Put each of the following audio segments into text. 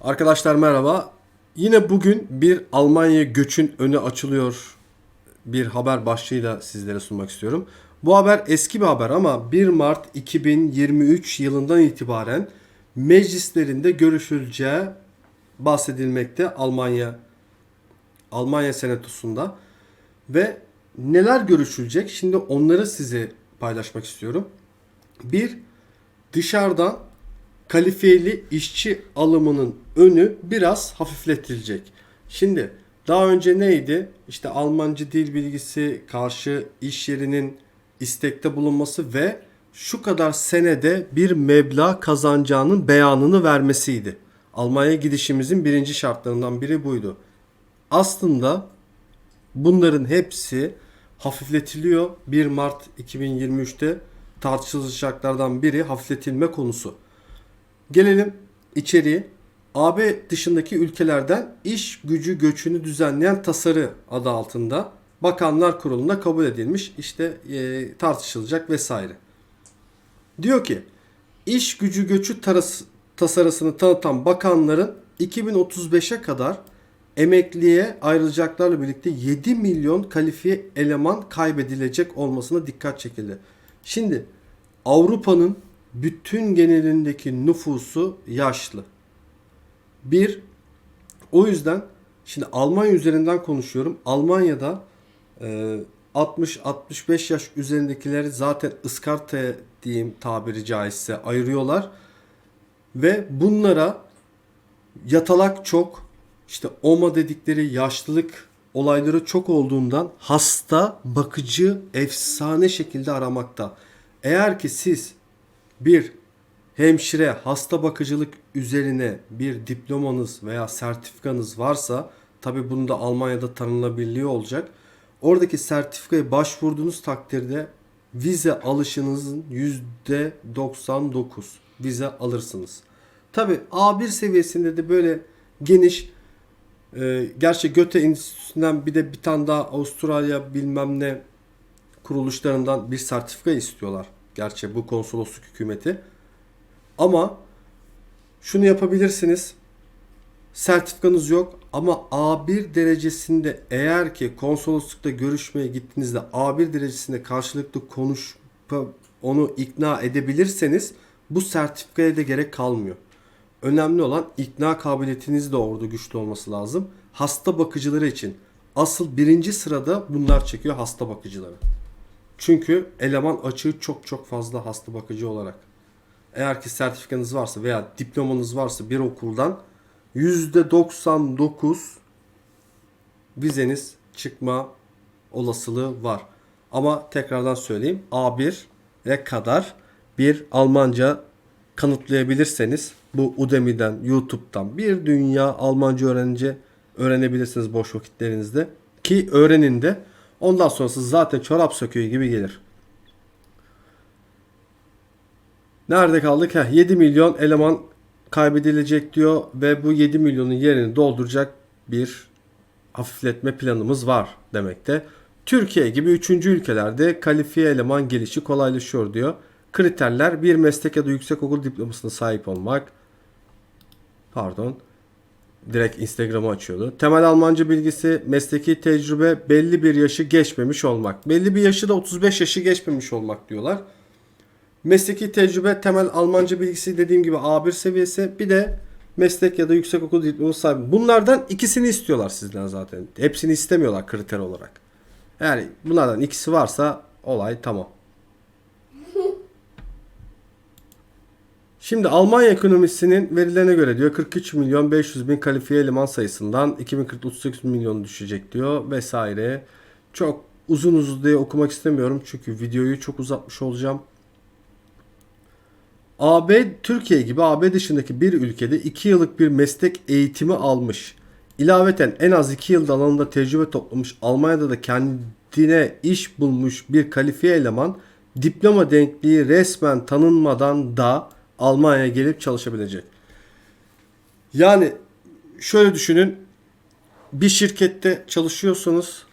Arkadaşlar merhaba. Yine bugün bir Almanya göçün önü açılıyor bir haber başlığıyla sizlere sunmak istiyorum. Bu haber eski bir haber ama 1 Mart 2023 yılından itibaren meclislerinde görüşüleceği bahsedilmekte Almanya Almanya Senatosu'nda ve neler görüşülecek şimdi onları size paylaşmak istiyorum. Bir dışarıdan kalifiyeli işçi alımının önü biraz hafifletilecek. Şimdi daha önce neydi? İşte Almanca dil bilgisi, karşı iş yerinin istekte bulunması ve şu kadar senede bir meblağ kazanacağının beyanını vermesiydi. Almanya gidişimizin birinci şartlarından biri buydu. Aslında bunların hepsi hafifletiliyor. 1 Mart 2023'te tartışılacaklardan biri hafifletilme konusu. Gelelim içeriye. AB dışındaki ülkelerden iş gücü göçünü düzenleyen tasarı adı altında Bakanlar Kurulu'nda kabul edilmiş. İşte e, tartışılacak vesaire. Diyor ki iş gücü göçü taras, tasarısını tanıtan bakanların 2035'e kadar emekliye ayrılacaklarla birlikte 7 milyon kalifiye eleman kaybedilecek olmasına dikkat çekildi. Şimdi Avrupa'nın bütün genelindeki nüfusu yaşlı. Bir, o yüzden şimdi Almanya üzerinden konuşuyorum. Almanya'da e, 60-65 yaş üzerindekileri zaten ıskarta diyeyim tabiri caizse ayırıyorlar. Ve bunlara yatalak çok, işte OMA dedikleri yaşlılık olayları çok olduğundan hasta bakıcı efsane şekilde aramakta. Eğer ki siz bir hemşire hasta bakıcılık üzerine bir diplomanız veya sertifikanız varsa tabi bunu da Almanya'da tanınabiliyor olacak. Oradaki sertifikaya başvurduğunuz takdirde vize alışınızın %99 vize alırsınız. Tabi A1 seviyesinde de böyle geniş e, gerçi Göte Enstitüsü'nden bir de bir tane daha Avustralya bilmem ne kuruluşlarından bir sertifika istiyorlar. Gerçi bu konsolosluk hükümeti. Ama şunu yapabilirsiniz. Sertifikanız yok ama A1 derecesinde eğer ki konsoloslukta görüşmeye gittiğinizde A1 derecesinde karşılıklı konuş onu ikna edebilirseniz bu sertifikaya da gerek kalmıyor. Önemli olan ikna kabiliyetiniz de orada güçlü olması lazım. Hasta bakıcıları için asıl birinci sırada bunlar çekiyor hasta bakıcıları. Çünkü eleman açığı çok çok fazla hasta bakıcı olarak. Eğer ki sertifikanız varsa veya diplomanız varsa bir okuldan %99 vizeniz çıkma olasılığı var. Ama tekrardan söyleyeyim A1'e kadar bir Almanca kanıtlayabilirseniz bu Udemy'den, YouTube'dan bir dünya Almanca öğrenince öğrenebilirsiniz boş vakitlerinizde. Ki öğrenin de ondan sonrası zaten çorap söküğü gibi gelir. Nerede kaldık? Heh, 7 milyon eleman kaybedilecek diyor ve bu 7 milyonun yerini dolduracak bir hafifletme planımız var demekte. Türkiye gibi 3. ülkelerde kalifiye eleman gelişi kolaylaşıyor diyor. Kriterler bir meslek ya da yüksekokul diplomasına sahip olmak. Pardon. Direkt Instagram'ı açıyordu. Temel Almanca bilgisi, mesleki tecrübe, belli bir yaşı geçmemiş olmak. Belli bir yaşı da 35 yaşı geçmemiş olmak diyorlar. Mesleki tecrübe, temel Almanca bilgisi dediğim gibi A1 seviyesi. Bir de meslek ya da yüksekokul diploması sahibi. Bunlardan ikisini istiyorlar sizden zaten. Hepsini istemiyorlar kriter olarak. Yani bunlardan ikisi varsa olay tamam. Şimdi Almanya ekonomisinin verilerine göre diyor 43 milyon 500 bin kalifiye eleman sayısından 2040 38 milyon düşecek diyor vesaire. Çok uzun uzun diye okumak istemiyorum çünkü videoyu çok uzatmış olacağım. AB Türkiye gibi AB dışındaki bir ülkede 2 yıllık bir meslek eğitimi almış. İlaveten en az 2 yıl alanında tecrübe toplamış Almanya'da da kendine iş bulmuş bir kalifiye eleman diploma denkliği resmen tanınmadan da Almanya'ya gelip çalışabilecek. Yani şöyle düşünün. Bir şirkette çalışıyorsunuz.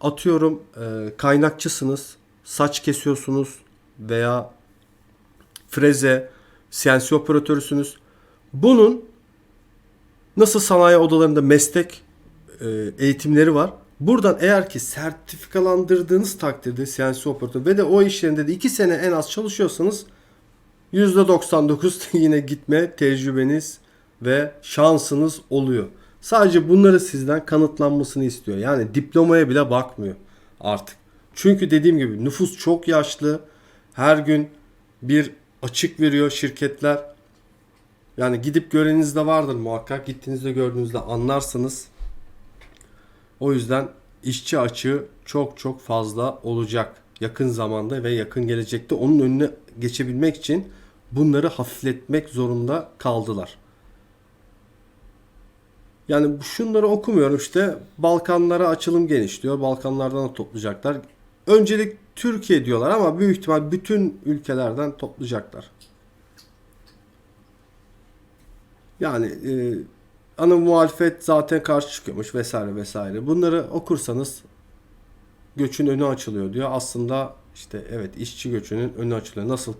Atıyorum e, kaynakçısınız. Saç kesiyorsunuz veya freze, CNC operatörüsünüz. Bunun Nasıl sanayi odalarında meslek e, eğitimleri var. Buradan eğer ki sertifikalandırdığınız takdirde CNC operatör ve de o iş yerinde de 2 sene en az çalışıyorsanız %99 yine gitme tecrübeniz ve şansınız oluyor. Sadece bunları sizden kanıtlanmasını istiyor. Yani diplomaya bile bakmıyor artık. Çünkü dediğim gibi nüfus çok yaşlı. Her gün bir açık veriyor şirketler. Yani gidip görenizde vardır muhakkak. Gittiğinizde gördüğünüzde anlarsınız. O yüzden işçi açığı çok çok fazla olacak yakın zamanda ve yakın gelecekte onun önüne geçebilmek için bunları hafifletmek zorunda kaldılar. Yani şunları okumuyorum işte Balkanlara açılım geniş diyor. Balkanlardan da toplayacaklar. Öncelik Türkiye diyorlar ama büyük ihtimal bütün ülkelerden toplayacaklar. Yani e, ana muhalefet zaten karşı çıkıyormuş vesaire vesaire. Bunları okursanız göçün önü açılıyor diyor. Aslında işte evet işçi göçünün önü açılıyor. Nasıl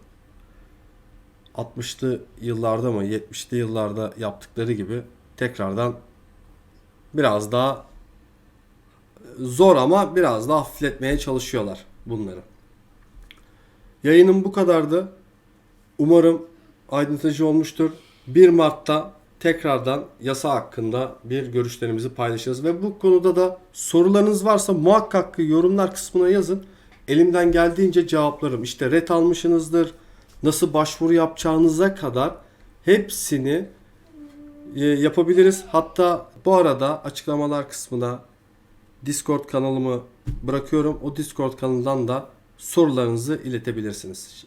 60'lı yıllarda mı 70'li yıllarda yaptıkları gibi tekrardan biraz daha zor ama biraz daha hafifletmeye çalışıyorlar bunları. Yayınım bu kadardı. Umarım aydınlatıcı olmuştur. 1 Mart'ta tekrardan yasa hakkında bir görüşlerimizi paylaşacağız ve bu konuda da sorularınız varsa muhakkak yorumlar kısmına yazın. Elimden geldiğince cevaplarım. İşte ret almışsınızdır, nasıl başvuru yapacağınıza kadar hepsini e, yapabiliriz. Hatta bu arada açıklamalar kısmına Discord kanalımı bırakıyorum. O Discord kanalından da sorularınızı iletebilirsiniz.